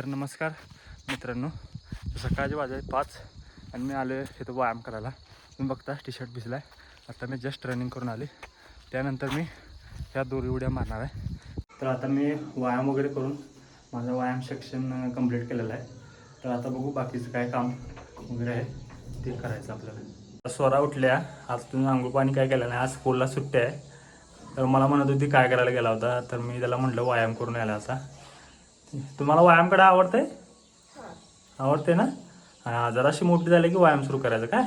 तर नमस्कार मित्रांनो सकाळचे वाजले पाच आणि मी आलो आहे इथं व्यायाम करायला. तुम्ही बघता टी शर्ट भिजला आहे आता मी जस्ट रनिंग करून आले त्यानंतर मी ह्या दोरी उड्या मारणार आहे. तर आता मी व्यायाम वगैरे करून माझा व्यायाम सेक्शन कंप्लीट केलेला आहे. तर आता बघू बाकीचं काय काम वगैरे आहे ते करायचं आपल्याला. स्वरा उठल्या. आज तुम्ही आंघोळ पाणी काय केलं नाही? आज स्कूलला सुट्टी आहे. तर मला म्हणत होती काय करायला गेला होता? तर मी त्याला म्हटलं व्यायाम करून यायला असा तुम्हाला व्यायामकडे आवडते आवडते ना? हा जराशी मोठी झाली की व्यायाम सुरू करायचं काय?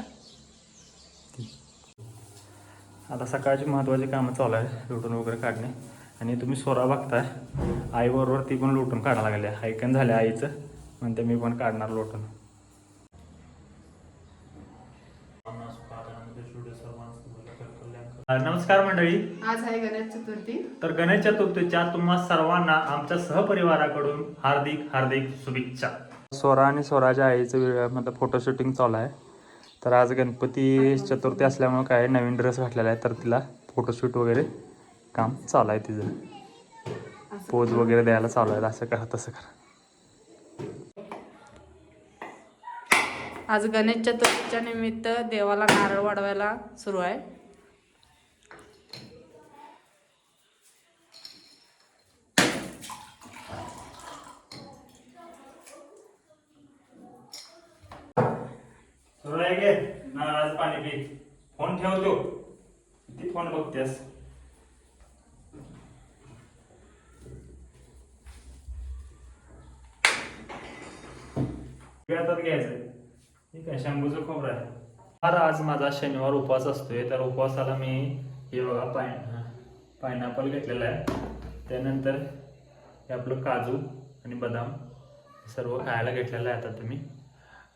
आता सकाळची महत्त्वाची कामं चालू आहे लुटून वगैरे काढणे. आणि तुम्ही स्वरा बघताय आईबरोबर ती पण लुटून काढायला लागल्या. ऐकन झाल्या आईचं म्हणते मी पण काढणार लोटून. नमस्कार मंडळी. आज आहे गणेश चतुर्थी. तर गणेश चतुर्थीच्या तुम्हा सर्वांना आमच्या सहपरिवाराकडून हार्दिक हार्दिक शुभेच्छा. स्वरा आणि स्वराच्या आईचं मतलब फोटो शूटिंग चालू आहे. तर आज गणपती चतुर्थी असल्यामुळे काय नवीन ड्रेस घातलेला आहे तर तिला फोटोशूट वगैरे काम चालू आहे तिचं. पोज वगैरे द्यायला चालू आहे असं करा तसं करा. आज गणेश चतुर्थीच्या निमित्त देवाला नारळ वाढवायला सुरू आहे. पाणी घे नारळाचं पाणी पी. फोन ठेवतो किती फोन बघतेस? हातात ठीक आहे शंभूचं खोबरं आहे. फार आज माझा शनिवार उपवास असतोय तर उपवासाला मी हे बघा पाय पायनॅपल घेतलेला आहे. त्यानंतर हे आपलं काजू आणि बदाम सर्व खायला घेतलेलं आहे आता तुम्ही.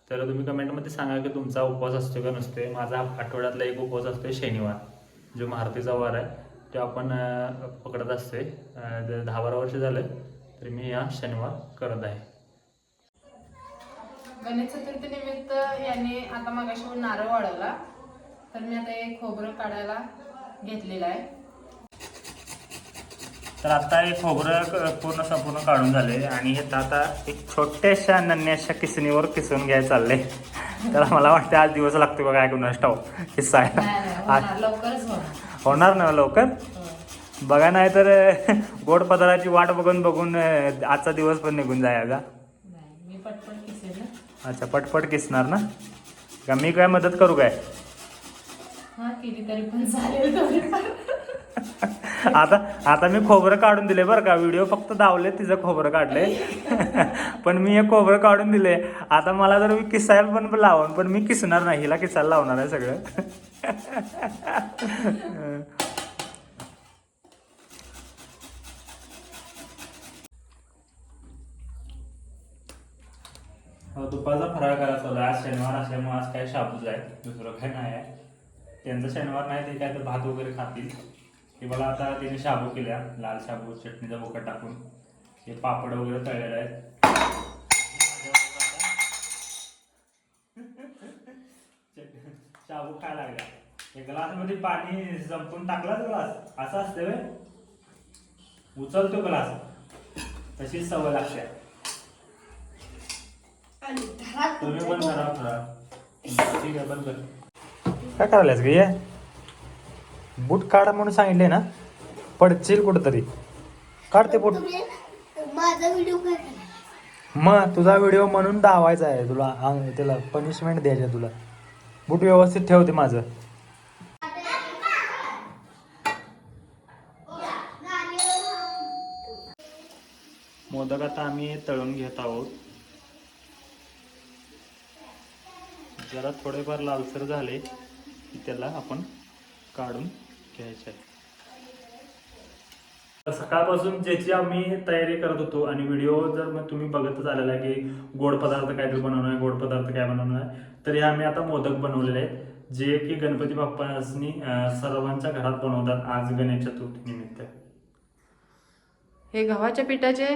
तर तुम्ही कमेंटमध्ये सांगा की तुमचा उपवास असतो का नसतोय. माझा आठवड्यातला एक उपवास असतोय शनिवार जो मारुतीचा वार आहे. तो आपण पकडत असतोय. जर दहा बारा वर्ष झालं तर मी या शनिवार करत आहे. गणेश चतुर्थी निमित्त याने आता मागाशी नारळ वाढवला. तर मी आता एक खोबरं काढायला घेतलेलं आहे. तर आता हे खोबरं क- पूर्ण संपूर्ण काढून झाले आणि हे आता एक छोट्याशा नन्याशा किसणीवर किसून घ्यायला चाललंय. तर मला वाटतं आज दिवस लागतो बघा काय कुणास ठाऊ आज होणार, ना लवकर? हो. बघा नाही तर गोड पदार्थाची वाट बघून बघून आजचा दिवस पण निघून जायचा अच्छा पटपट किसणार ना? का मी काय मदत करू काय? हा केली तरी पण चालेल. आता आता मी खोबरं काढून दिले बरं का. व्हिडिओ फक्त दावले तिचं खोबरं काढले पण मी एक खोबरं काढून दिले आता मला जर मी किसायला पण लावून पण मी किसणार नाही. हिला किसायला लावणार आहे सगळं. दुपारचा फराळ करायचा होता आज शनिवार असल्यामुळे आज काय शाबूच आहे. दुसरं काय नाही आहे. त्यांचा शनिवार नाही ते काय तर भात वगैरे खातील. ते मला आता तिने शाबू केल्या लाल शाबू चटणीचा बोकट टाकून. हे पापड वगैरे तळलेले आहेत. शाबू खायला लागला. एक ग्लासमध्ये पाणी संपून टाकलाच ग्लास. असं असते व्हय? उचलतो ग्लास. तशीच सवय लागते. तुम्ही पण करा ठीक आहे बंद कर. काय करायलास ग ये? बूट काढा म्हणून सांगितले ना? पडशील कुठंतरी. काढ ते बूट. माझा व्हिडिओ मग तुझा व्हिडिओ म्हणून दावायचा आहे तुला. त्याला पनिशमेंट द्यायची आहे तुला. बूट व्यवस्थित ठेवते माझं. मोदक आता आम्ही तळून घेत आहोत. जरा थोडेफार लालसर झाले की त्याला आपण काढून घ्यायचे आहे सकाळपासून ज्याची आम्ही तयारी करत होतो आणि व्हिडिओ जर मग तुम्ही बघतच आलेला आहे की गोड पदार्थ काहीतरी बनवणं आहे गोड पदार्थ काय बनवणं आहे तर हे आम्ही आता मोदक बनवलेले आहेत जे की गणपती बाप्पांनी अं, सर्वांच्या घरात बनवतात आज गणेश चतुर्थी निमित्त हे गव्हाच्या पिठाचे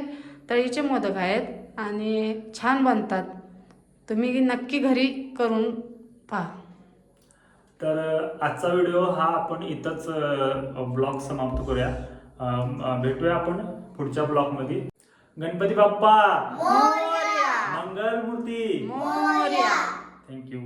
तळीचे मोदक आहेत आणि छान बनतात. तुम्ही नक्की घरी करून पहा. तर आजचा व्हिडिओ हा आपण इथंच ब्लॉग समाप्त करूया. भेटूया आपण पुढच्या ब्लॉगमध्ये. गणपती बाप्पा! मोरया! मंगलमूर्ती! मोर्या! Thank you